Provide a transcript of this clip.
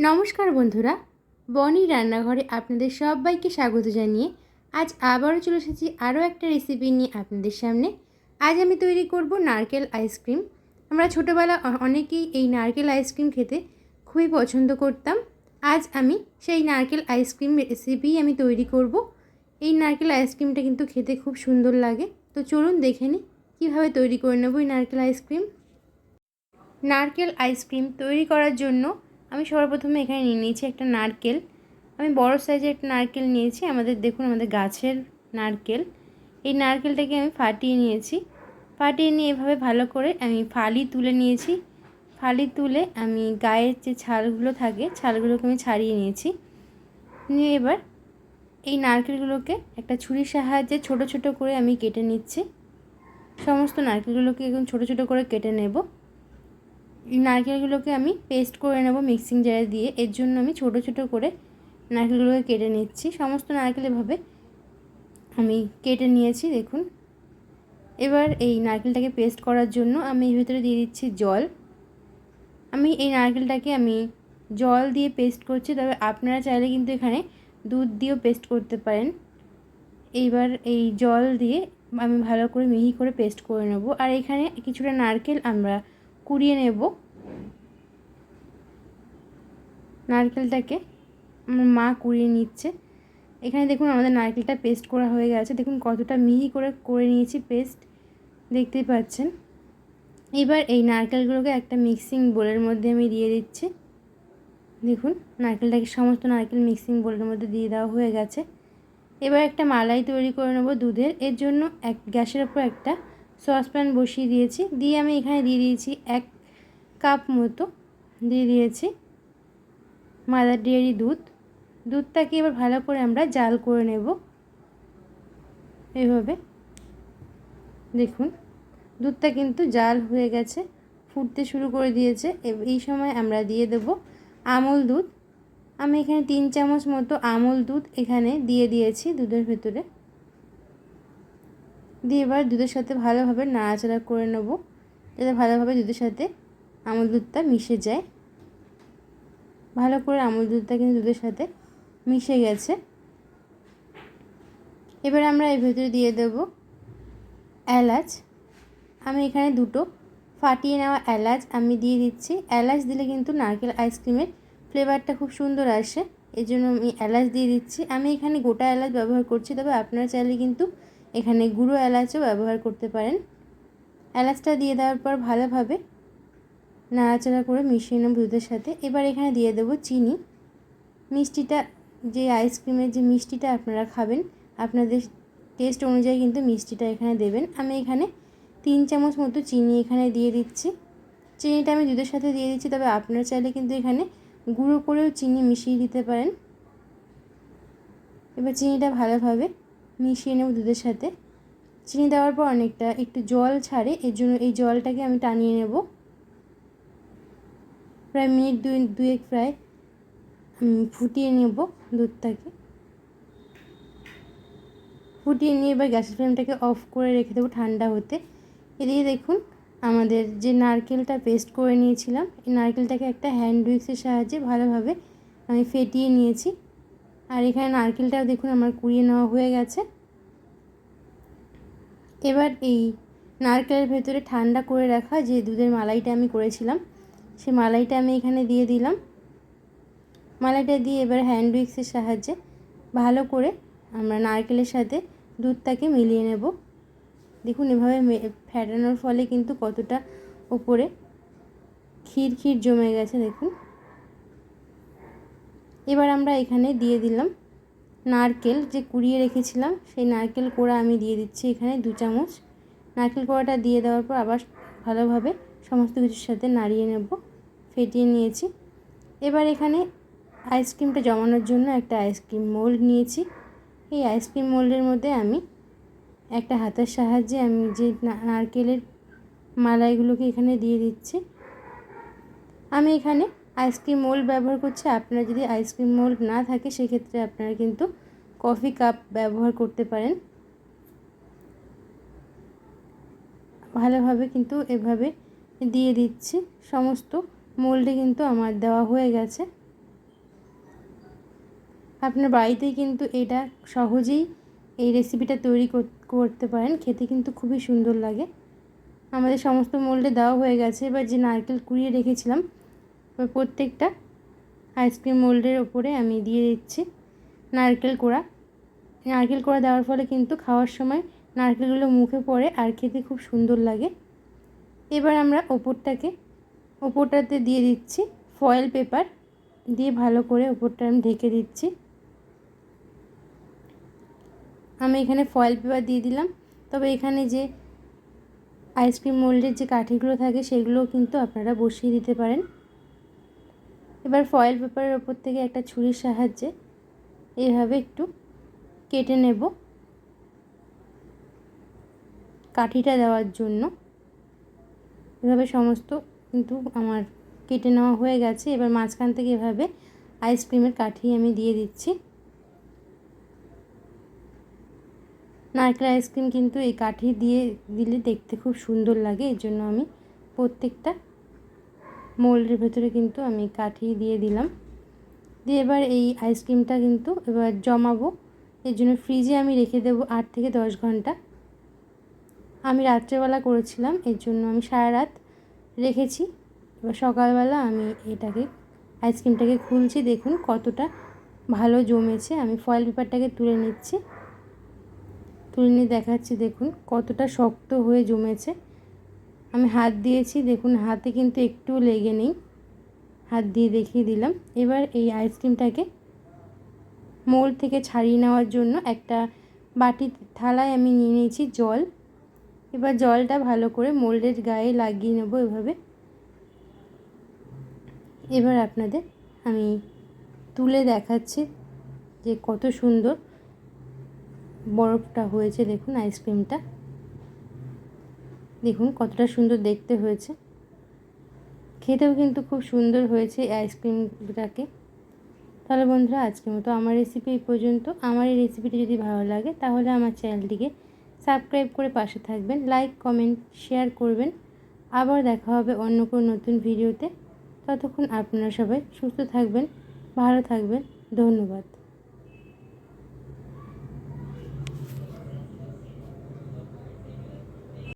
নমস্কার বন্ধুরা, বনি রান্নাঘরে আপনাদের সবাইকে স্বাগত জানিয়ে আজ আবারও চলে এসেছি আরও একটা রেসিপি নিয়ে আপনাদের সামনে। আজ আমি তৈরি করব নারকেল আইসক্রিম আমরা ছোটোবেলা অনেকেই এই নারকেল আইসক্রিম খেতে খুবই পছন্দ করতাম। আজ আমি সেই নারকেল আইসক্রিম রেসিপি আমি তৈরি করব। এই নারকেল আইসক্রিমটা কিন্তু খেতে খুব সুন্দর লাগে। তো চলুন দেখে নিই কীভাবে তৈরি করে নেব এই নারকেল আইসক্রিম নারকেল আইসক্রিম তৈরি করার জন্য আমি সর্বপ্রথমে এখানে নিয়ে নিয়েছি একটা নারকেল। আমি বড় সাইজের একটা নারকেল নিয়েছি। আমাদের দেখুন, আমাদের গাছের নারকেল। এই নারকেলটাকে আমি ফাটিয়ে নিয়েছি। ফাটিয়ে নিয়ে এভাবে ভালো করে আমি ফালি তুলে নিয়েছি। ফালি তুলে আমি গায়ের যে ছালগুলো থাকে, ছালগুলোকে আমি ছাড়িয়ে নিয়েছি। নিয়ে এবার এই নারকেলগুলোকে একটা ছুরির সাহায্যে ছোট ছোট করে আমি কেটে নিচ্ছি। সমস্ত নারকেলগুলোকে এখন ছোট ছোট করে কেটে নেব। নারকেলগুলোকে আমি পেস্ট করে নেব মিক্সিং জারে দিয়ে। এর জন্য আমি ছোট ছোট করে নারকেলগুলোকে কেটে নিচ্ছি। সমস্ত নারকেল এভাবে আমি কেটে নিয়েছি, দেখুন। এবার এই নারকেলটাকে পেস্ট করার জন্য আমি এর ভিতরে দিয়ে দিচ্ছি জল। আমি এই নারকেলটাকে আমি জল দিয়ে পেস্ট করছি, তবে আপনারা চাইলে কিন্তু এখানে দুধ দিয়েও পেস্ট করতে পারেন। এইবার এই জল দিয়ে আমি ভালো করে মিহি করে পেস্ট করে নেব। আর এখানে কিছুটা নারকেল আমরা কুড়িয়ে নেব। নারকেলটাকে আমার মা কুড়িয়ে নিচ্ছে। এখানে দেখুন আমাদের নারকেলটা পেস্ট করা হয়ে গেছে। দেখুন কতটা মিহি করে করে নিয়েছি পেস্ট। দেখতেই পাচ্ছেন। এবার এই নারকেলগুলোকে একটা মিক্সিং বোলের মধ্যে আমি দিয়ে দিচ্ছি। দেখুন নারকেলটাকে সমস্ত নারকেল মিক্সিং বোলের মধ্যে দিয়ে দেওয়া হয়ে গেছে। এবার একটা মালাই তৈরি করে নেব দুধের। এর জন্য এক গ্যাসের ওপর একটা সসপ্যান বসিয়ে দিয়েছি। দিয়ে আমি এখানে দিয়ে দিয়েছি এক কাপ মতো, দিয়ে দিয়েছি মাদার ডেয়ারি দুধ। দুধটাকে এবার ভালো করে আমরা জাল করে নেব। এইভাবে। দেখুন, দুধটা কিন্তু জাল হয়ে গেছে, ফুটতে শুরু করে দিয়েছে। এই সময় আমরা দিয়ে দেব আমল দুধ। আমি এখানে তিন চামচ মতো আমল দুধ এখানে দিয়ে দিয়েছি দুধের ভেতরে। দিয়ে এবার দুধের সাথে ভালোভাবে নাড়াচাড়া করে নেব, যাতে ভালোভাবে দুধের সাথে আমল দুধটা মিশে যায়। ভালো করে আমল দুধটা কিন্তু দুধের সাথে মিশে গেছে। এবার আমরা এর ভেতরে দিয়ে দেব এলাচ। আমি এখানে দুটো ফাটিয়ে নেওয়া এলাচ আমি দিয়ে দিচ্ছি। এলাচ দিলে কিন্তু নারকেল আইসক্রিমের ফ্লেভারটা খুব সুন্দর আসে এই জন্য আমি এলাচ দিয়ে দিচ্ছি। আমি এখানে গোটা এলাচ ব্যবহার করছি, তবে আপনারা চাইলে কিন্তু এখানে গুঁড়ো এলাচও ব্যবহার করতে পারেন। এলাচটা দিয়ে দেওয়ার পর ভালোভাবে নাড়াচাড়া করে মিশিয়ে নেব দুধের সাথে। এবার এখানে দিয়ে দেবো চিনি। মিষ্টিটা, যে আইসক্রিমের যে মিষ্টিটা আপনারা খাবেন, আপনাদের টেস্ট অনুযায়ী কিন্তু মিষ্টিটা এখানে দেবেন। আমি এখানে তিন চামচ মতো চিনি এখানে দিয়ে দিচ্ছি। চিনিটা আমি দুধের সাথে দিয়ে দিচ্ছি, তবে আপনারা চাইলে কিন্তু এখানে গুঁড়ো করেও চিনি মিশিয়ে দিতে পারেন। এবার চিনিটা ভালোভাবে মিশিয়ে নেব দুধের সাথে। চিনি দেওয়ার পর অনেকটা একটু জল ছাড়ে, এর জন্য এই জলটাকে আমি টানিয়ে নেব। প্রায় মিনিট দুই, দুয়েক প্রায় ফুটিয়ে নেব দুধটাকে। ফুটিয়ে নিয়ে এবার গ্যাসের ফ্লেমটাকে অফ করে রেখে দেবো ঠান্ডা হতে। এদিকে দেখুন, আমাদের যে নারকেলটা পেস্ট করে নিয়েছিলাম, এই নারকেলটাকে একটা হ্যান্ড উইক্সের সাহায্যে ভালোভাবে আমি ফেটিয়ে নিয়েছি। আর এখানে নারকেলটাও দেখুন আমার কুড়িয়ে নেওয়া হয়ে গেছে। এবার এই নারকেলের ভেতরে ঠান্ডা করে রাখা যে দুধের মালাইটা আমি করেছিলাম, সে মালাইটা আমি এখানে দিয়ে দিলাম। মালাইটা দিয়ে এবার হ্যান্ড উইক্সের সাহায্যে ভালো করে আমরা নারকেলের সাথে দুধটাকে মিলিয়ে নেব। দেখুন এভাবে ফ্যাটানোর ফলে কিন্তু কতটা ওপরে ক্ষীর ক্ষীর জমে গেছে দেখুন। এবার আমরা এখানে দিয়ে দিলাম নারকেল, যে কুড়িয়ে রেখেছিলাম, সেই নারকেল কোড়া আমি দিয়ে দিচ্ছি এখানে দু চামচ। নারকেল কোড়াটা দিয়ে দেওয়ার পর আবার ভালোভাবে সমস্ত কিছুর সাথে নাড়িয়ে নেব, ফেটিয়ে নিয়েছি। এবার এখানে আইসক্রিমটা জমানোর জন্য একটা আইসক্রিম মোল্ড নিয়েছি। এই আইসক্রিম মোল্ডের মধ্যে আমি একটা হাতের সাহায্যে আমি যে নারকেলের মালাইগুলোকে এখানে দিয়ে দিচ্ছি। আমি এখানে আইসক্রিম মোল্ড ব্যবহার করছি। আপনারা যদি আইসক্রিম মোল্ড না থাকে, সেক্ষেত্রে আপনারা কিন্তু কফি কাপ ব্যবহার করতে পারেন। ভালোভাবে কিন্তু এভাবে দিয়ে দিচ্ছি। সমস্ত মোল্ডে কিন্তু আমার দেওয়া হয়ে গেছে। আপনার বাড়িতেই কিন্তু এটা সহজেই এই রেসিপিটা তৈরি কর- করতে পারেন। খেতে কিন্তু খুবই সুন্দর লাগে। আমাদের সমস্ত মোল্ডে দেওয়া হয়ে গেছে। এবার যে নারকেল কুড়িয়ে রেখেছিলাম প্রত্যেকটা আইসক্রিম মোল্ডের ওপরে আমি দিয়ে দিচ্ছি নারকেল কোড়া। নারকেল কোড়া দেওয়ার ফলে কিন্তু খাওয়ার সময় নারকেলগুলো মুখে পড়ে আর খেতে খুব সুন্দর লাগে। এবার আমরা ওপরটাকে, ওপরটাতে দিয়ে দিচ্ছি ফয়েল পেপার দিয়ে ভালো করে ওপরটা আমি ঢেকে দিচ্ছি। আমি এখানে ফয়েল পেপার দিয়ে দিলাম। তবে এখানে যে আইসক্রিম মোল্ডের যে কাঠিগুলো থাকে সেগুলোও কিন্তু আপনারা বসিয়ে দিতে পারেন। এবার ফয়েল পেপারের ওপর থেকে একটা ছুরির সাহায্যে এইভাবে একটু কেটে নেব। কাঠিটা দেওয়ার জন্য। এভাবে সমস্ত কিন্তু আমার কেটে নেওয়া হয়ে গেছে। এবার মাঝখান থেকে এভাবে আইসক্রিমের কাঠি আমি দিয়ে দিচ্ছি। নারকেল আইসক্রিম কিন্তু এই কাঠি দিয়ে দিলে দেখতে খুব সুন্দর লাগে। এর জন্য আমি প্রত্যেকটা মোল্ডের ভেতরে কিন্তু আমি কাঠি দিয়ে দিলাম। দিয়ে এবার এই আইসক্রিমটা কিন্তু এবার জমাবো। এর জন্য ফ্রিজে আমি রেখে দেবো আট থেকে দশ ঘণ্টা। আমি রাত্রেবেলা করেছিলাম, এর জন্য আমি সারা রাত রেখেছি। এবার সকালবেলা আমি এটাকে আইসক্রিমটাকে খুলছি। দেখুন কতটা ভালো জমেছে। আমি ফয়েল পেপারটাকে তুলে নিচ্ছি। তুলে নিয়ে দেখাচ্ছি, দেখুন কতটা শক্ত হয়ে জমেছে। আমি হাত দিয়েছি, দেখুন হাতে কিন্তু একটুও লেগে নেই। হাত দিয়ে দেখিয়ে দিলাম। এবার এই আইসক্রিমটাকে মোল্ড থেকে ছাড়িয়ে নেওয়ার জন্য একটা বাটি থালায় আমি নিয়ে নিয়েছি জল। এবার জলটা ভালো করে মোল্ডের গায়ে লাগিয়ে নেব এভাবে। এবার আপনাদের আমি তুলে দেখাচ্ছি যে কত সুন্দর বরফটা হয়েছে, দেখুন আইসক্রিমটা দেখুন কতটা সুন্দর দেখতে হয়েছে। খেতেও কিন্তু খুব সুন্দর হয়েছে এই আইসক্রিমটাকে তাহলে বন্ধুরা, আজকের মতো আমার রেসিপি এই পর্যন্ত। আমার এই রেসিপিটি যদি ভালো লাগে, তাহলে আমার চ্যানেলটিকে সাবস্ক্রাইব করে পাশে থাকবেন। লাইক কমেন্ট শেয়ার করবেন। আবার দেখা হবে অন্য কোনো নতুন ভিডিওতে ততক্ষণ আপনারা সবাই সুস্থ থাকবেন, ভালো থাকবেন। ধন্যবাদ।